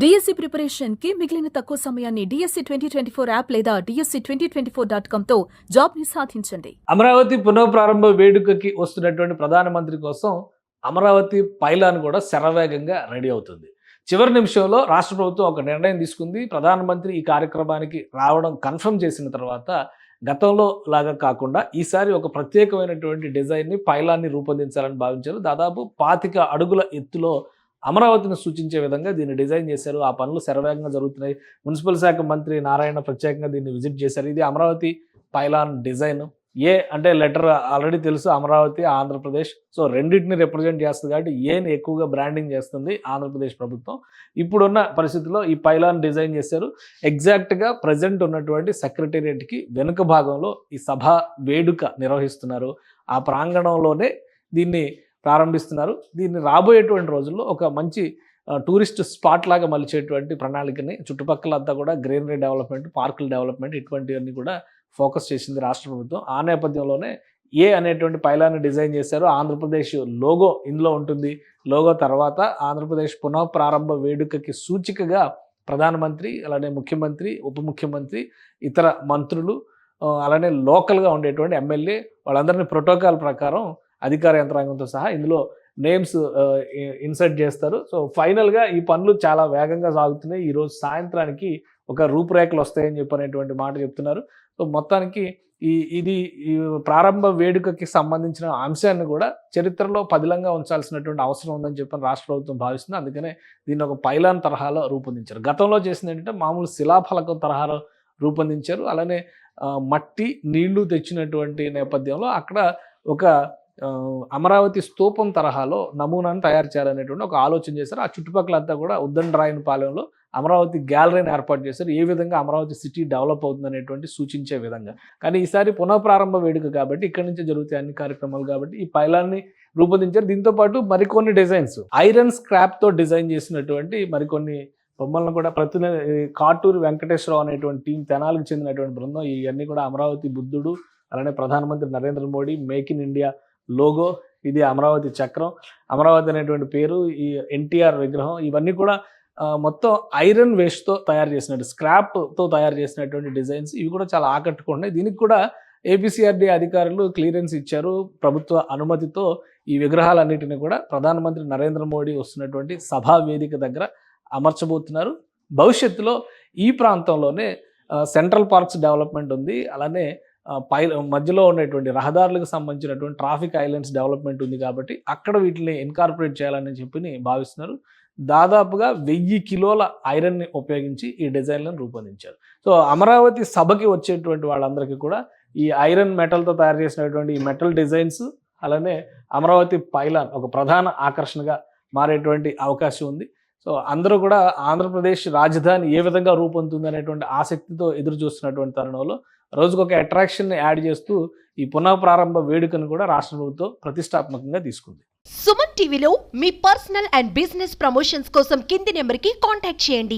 DSC ప్రిపరేషన్కి మిగిలిన తక్కువ సమయాన్ని DSC twenty twenty four app లేదా DSC twenty twenty four dot కామ్తో జాబ్ని సాధించండి. అమరావతి పునఃప్రారంభ వేడుకకి వస్తున్నటువంటి ప్రధానమంత్రి కోసం అమరావతి పైలాన్ కూడా శరవేగంగా రెడీ అవుతుంది. చివరి నిమిషంలో రాష్ట్ర ప్రభుత్వం ఒక నిర్ణయం తీసుకుంది. ప్రధానమంత్రి ఈ కార్యక్రమానికి రావడం కన్ఫర్మ్ చేసిన తర్వాత గతంలో లాగా కాకుండా ఈసారి ఒక ప్రత్యేకమైనటువంటి డిజైన్ని పైలాన్ని రూపొందించాలని భావించారు. దాదాపు పాతిక అడుగుల ఎత్తులో అమరావతిని సూచించే విధంగా దీన్ని డిజైన్ చేశారు. ఆ పనులు శరవేగంగా జరుగుతున్నాయి. మున్సిపల్ శాఖ మంత్రి నారాయణ ప్రత్యేకంగా దీన్ని విజిట్ చేశారు. ఇది అమరావతి పైలాన్ డిజైన్. ఏ అంటే లెటర్ ఆల్రెడీ తెలుసు అమరావతి ఆంధ్రప్రదేశ్. సో రెండింటిని రిప్రజెంట్ చేస్తుంది కాబట్టి ఏని ఎక్కువగా బ్రాండింగ్ చేస్తుంది ఆంధ్రప్రదేశ్ ప్రభుత్వం. ఇప్పుడున్న పరిస్థితుల్లో ఈ పైలాన్ డిజైన్ చేశారు. ఎగ్జాక్ట్గా ప్రజెంట్ ఉన్నటువంటి సెక్రటేరియట్కి వెనుక భాగంలో ఈ సభ వేడుక నిర్వహిస్తున్నారు. ఆ ప్రాంగణంలోనే దీన్ని ప్రారంభిస్తున్నారు. దీన్ని రాబోయేటువంటి రోజుల్లో ఒక మంచి టూరిస్ట్ స్పాట్ లాగా మలిచేటువంటి ప్రణాళికని చుట్టుపక్కల అంతా కూడా గ్రీనరీ డెవలప్మెంట్ పార్కుల డెవలప్మెంట్ ఇటువంటివన్నీ కూడా ఫోకస్ చేసింది రాష్ట్ర ప్రభుత్వం. ఆ నేపథ్యంలోనే ఏ అనేటువంటి పైలాన్ని డిజైన్ చేశారు ఆంధ్రప్రదేశ్ లోగో ఇందులో ఉంటుంది. లోగో తర్వాత ఆంధ్రప్రదేశ్ పునః ప్రారంభ వేడుకకి సూచికగా ప్రధానమంత్రి అలానే ముఖ్యమంత్రి ఉప ముఖ్యమంత్రి ఇతర మంత్రులు అలానే లోకల్గా ఉండేటువంటి ఎమ్మెల్యే వాళ్ళందరినీ ప్రోటోకాల్ ప్రకారం అధికార యంత్రాంగంతో సహా ఇందులో నేమ్స్ ఇన్సర్ట్ చేస్తారు. సో ఫైనల్గా ఈ పనులు చాలా వేగంగా సాగుతున్నాయి. ఈరోజు సాయంత్రానికి ఒక రూపురేఖలు వస్తాయని చెప్పనేటువంటి మాట చెప్తున్నారు. సో మొత్తానికి ఈ ఇది ఈ ప్రారంభ వేడుకకి సంబంధించిన అంశాన్ని కూడా చరిత్రలో పదిలంగా ఉంచాల్సినటువంటి అవసరం ఉందని చెప్పని రాష్ట్ర ప్రభుత్వం భావిస్తుంది. అందుకనే దీన్ని ఒక పైలాన్ తరహాలో రూపొందించారు. గతంలో చేసింది ఏంటంటే మామూలు శిలాఫలకం తరహాలో రూపొందించారు. అలానే మట్టి నీళ్ళు తెచ్చినటువంటి నేపథ్యంలో అక్కడ ఒక అమరావతి స్తూపం తరహాలో నమూనాను తయారు చేయాలనేటువంటి ఒక ఆలోచన చేశారు. ఆ చుట్టుపక్కలంతా కూడా ఉద్దండరాయన పాలెంలో అమరావతి గ్యాలరీని ఏర్పాటు చేశారు. ఏ విధంగా అమరావతి సిటీ డెవలప్ అవుతుంది అనేటువంటి సూచించే విధంగా. కానీ ఈసారి పునఃప్రారంభ వేడుక కాబట్టి ఇక్కడి నుంచే జరుగుతాయి అన్ని కార్యక్రమాలు కాబట్టి ఈ పైలాన్ని రూపొందించారు. దీంతో పాటు మరికొన్ని డిజైన్స్. ఐరన్ స్క్రాప్తో డిజైన్ చేసినటువంటి మరికొన్ని బొమ్మలను కూడా ప్రతి కాటూరు వెంకటేశ్వరరావు అనేటువంటి టీం తెనాలకు చెందినటువంటి బృందం. ఇవన్నీ కూడా అమరావతి బుద్ధుడు అలానే ప్రధానమంత్రి Narendra Modi make in India logo ఇది అమరావతి చక్రం. అమరావతి అనేటువంటి పేరు ఈ ఎన్టీఆర్ విగ్రహం ఇవన్నీ కూడా మొత్తం ఐరన్ వేస్ట్తో తయారు చేసినట్టు స్క్రాప్తో తయారు చేసినటువంటి డిజైన్స్ ఇవి కూడా చాలా ఆకట్టుకున్నాయి దీనికి కూడా ఏపీసీఆర్డీ అధికారులు క్లియరెన్స్ ఇచ్చారు. ప్రభుత్వ అనుమతితో ఈ విగ్రహాలన్నిటిని కూడా ప్రధానమంత్రి నరేంద్ర మోడీ వస్తున్నటువంటి సభా వేదిక దగ్గర అమర్చబోతున్నారు. భవిష్యత్తులో ఈ ప్రాంతంలోనే సెంట్రల్ పార్క్స్ డెవలప్మెంట్ ఉంది. అలానే పై మధ్యలో ఉన్నటువంటి రహదారులకు సంబంధించినటువంటి ట్రాఫిక్ ఐలాండ్స్ డెవలప్మెంట్ ఉంది కాబట్టి అక్కడ వీటిని ఇన్కార్పొరేట్ చేయాలని చెప్పి భావిస్తున్నారు. దాదాపుగా వెయ్యి కిలోల ఐరన్ని ఉపయోగించి ఈ డిజైన్లను రూపొందించారు. సో అమరావతి సభకి వచ్చేటువంటి వాళ్ళందరికీ కూడా ఈ ఐరన్ మెటల్తో తయారు చేసినటువంటి ఈ మెటల్ డిజైన్స్ అలానే అమరావతి పైలాన్ ఒక ప్రధాన ఆకర్షణగా మారేటువంటి అవకాశం ఉంది. సో అందరూ కూడా ఆంధ్రప్రదేశ్ రాజధాని ఏ విధంగా రూపొందుతుంది అనేటువంటి ఆసక్తితో ఎదురు చూస్తున్నటువంటి తరుణంలో రోజుకొక అట్రాక్షన్ యాడ్ చేస్తూ ఈ పునః ప్రారంభ వేడుకను కూడా రాష్ట్ర ప్రభుత్వం ప్రతిష్టాత్మకంగా తీసుకుంది. సుమన్ టీవీలో మీ పర్సనల్ అండ్ బిజినెస్ ప్రమోషన్స్ కోసం కింది నెంబర్కి కాంటాక్ట్ చేయండి.